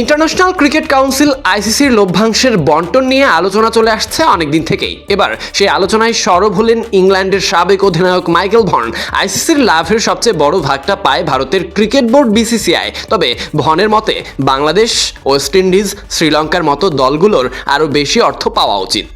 International cricket council আইসিসির লভ্যাংশের বন্টন নিয়ে আলোচনা চলে আসছে অনেকদিন থেকেই। এবার সেই আলোচনায় সরব হলেন ইংল্যান্ডের সাবেক অধিনায়ক মাইকেল ভন আইসিসির লাভের সবচেয়ে বড় ভাগটা পায় ভারতের ক্রিকেট বোর্ড বিসিসিআই তবে ভনের মতে, বাংলাদেশ, ওয়েস্ট ইন্ডিজ, শ্রীলঙ্কার মতো দলগুলোর আরও বেশি অর্থ পাওয়া উচিত।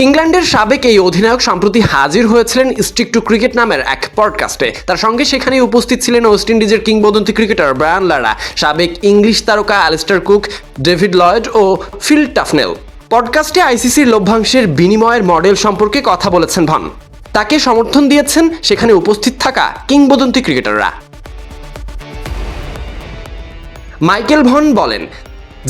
ইংল্যান্ডের সাবেক এই অধিনায়ক সম্প্রতি হাজির হয়েছিলেন স্টিক টু ক্রিকেট নামের এক পডকাস্টে। তার সঙ্গে সেখানে উপস্থিত ছিলেন ওয়েস্ট ইন্ডিজের কিংবদন্তি ক্রিকেটার ব্রায়ান লারা, সাবেক ইংলিশ তারকা অ্যালিস্টার কুক, ডেভিড লয়েড ও ফিল টাফনেল। পডকাস্টে আইসিসির লভ্যাংশের বিনিময়ের মডেল সম্পর্কে কথা বলেছেন ভন। তাকে সমর্থন দিয়েছেন সেখানে উপস্থিত থাকা কিংবদন্তি ক্রিকেটাররা। মাইকেল ভন বলেন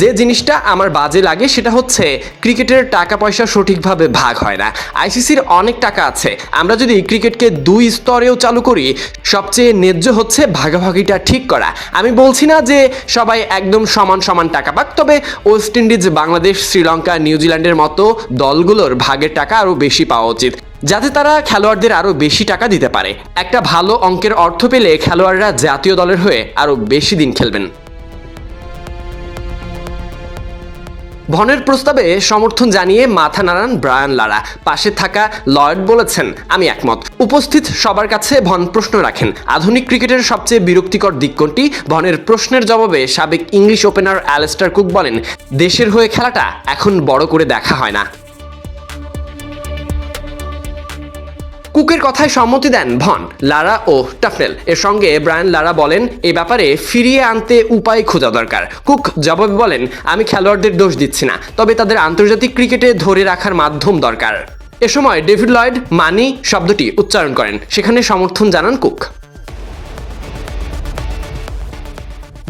যে জিনিসটা আমার বাজে লাগে সেটা হচ্ছে ক্রিকেটের টাকা পয়সা সঠিকভাবে ভাগ হয় না। আইসিসির অনেক টাকা আছে। আমরা যদি ক্রিকেটকে দুই স্তরেও চালু করি, সবচেয়ে ন্যায্য হচ্ছে ভাগাভাগিটা ঠিক করা। আমি বলছি না যে সবাই একদম সমান সমান টাকা পাক, তবে ওয়েস্ট ইন্ডিজ, বাংলাদেশ, শ্রীলঙ্কা, নিউজিল্যান্ডের মতো দলগুলোর ভাগের টাকা আরও বেশি পাওয়া উচিত, যাতে তারা খেলোয়াড়দের আরও বেশি টাকা দিতে পারে। একটা ভালো অঙ্কের অর্থ পেলে খেলোয়াড়রা জাতীয় দলের হয়ে আরও বেশি দিন খেলবেন। ভনের প্রস্তাবে সমর্থন জানিয়ে মাথা নাড়ান ব্রায়ান লারা। পাশে থাকা লয়েড বলেছেন, আমি একমত। উপস্থিত সবার কাছে ভন প্রশ্ন রাখেন। আধুনিক ক্রিকেটের সবচেয়ে বিরক্তিকর দিক কোনটি ভনের প্রশ্নের জবাবে সাবেক ইংলিশ ওপেনার অ্যালেস্টার কুক বলেন, দেশের হয়ে খেলাটা এখন বড় করে দেখা হয় না। কুকের কথায় সম্মতি দেন ভন, লারা ও টাফনেল। এর সঙ্গে ব্রায়ান লারা বলেন, এ ব্যাপারে ফিরিয়ে আনতে উপায় খোঁজা দরকার। কুক জবাবে বলেন, আমি খেলোয়াড়দের দোষ দিচ্ছি না, তবে তাদের আন্তর্জাতিক ক্রিকেটে ধরে রাখার মাধ্যম দরকার। এ সময় ডেভিড লয়েড, মানি শব্দটি উচ্চারণ করেন। সেখানে সমর্থন জানান কুক।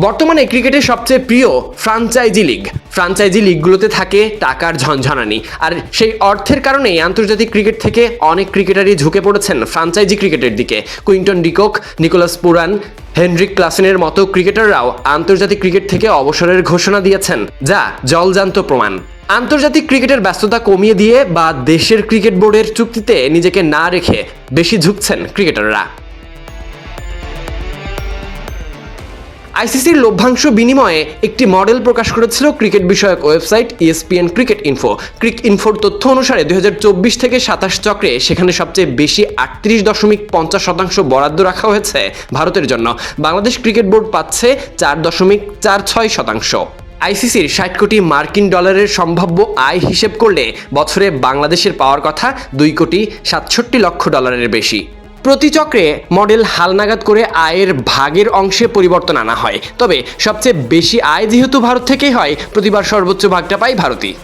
বর্তমানে ক্রিকেটের সবচেয়ে প্রিয় ফ্রাঞ্চাইজি লিগ। ফ্রাঞ্চাইজি লিগগুলোতে থাকে টাকার ঝনঝনানি। আর সেই অর্থের কারণেই আন্তর্জাতিক ক্রিকেট থেকে অনেক ক্রিকেটারই ঝুঁকে পড়েছেন ফ্রাঞ্চাইজি ক্রিকেটের দিকে। Quinton de Kock, Nicholas Pooran, Henrik ক্লাসেনের মতো ক্রিকেটাররাও আন্তর্জাতিক ক্রিকেট থেকে অবসরের ঘোষণা দিয়েছেন, যা জলজান্ত প্রমাণ। আন্তর্জাতিক ক্রিকেটের ব্যস্ততা কমিয়ে দিয়ে বা দেশের ক্রিকেট বোর্ডের চুক্তিতে নিজেকে না রেখে বেশি ঝুঁকছেন ক্রিকেটাররা। আইসিসির লভ্যাংশ বিনিময়ে একটি মডেল প্রকাশ করেছিল ক্রিকেট বিষয়ক ওয়েবসাইট ইএসপিএন ক্রিকেট ইনফো। ক্রিক ইনফোর তথ্য অনুসারে দু হাজার চব্বিশ থেকে সাতাশ চক্রে সেখানে সবচেয়ে বেশি আটত্রিশ দশমিক পঞ্চাশ শতাংশ বরাদ্দ রাখা হয়েছে ভারতের জন্য। বাংলাদেশ ক্রিকেট বোর্ড পাচ্ছে চার দশমিক চার ছয় শতাংশ। আইসিসির ষাট কোটি মার্কিন ডলারের সম্ভাব্য আয় হিসেব করলে বছরে বাংলাদেশের পাওয়ার কথা দুই কোটি সাতষট্টি লক্ষ ডলারের বেশি। প্রতি চক্রে মডেল হালনাগাদ করে আয়ের ভাগের অংশে পরিবর্তন আনা হয়। তবে সবচেয়ে বেশি আয় যেহেতু ভারত থেকেই হয়, প্রতিবার সর্বোচ্চ ভাগটা পায় ভারতই।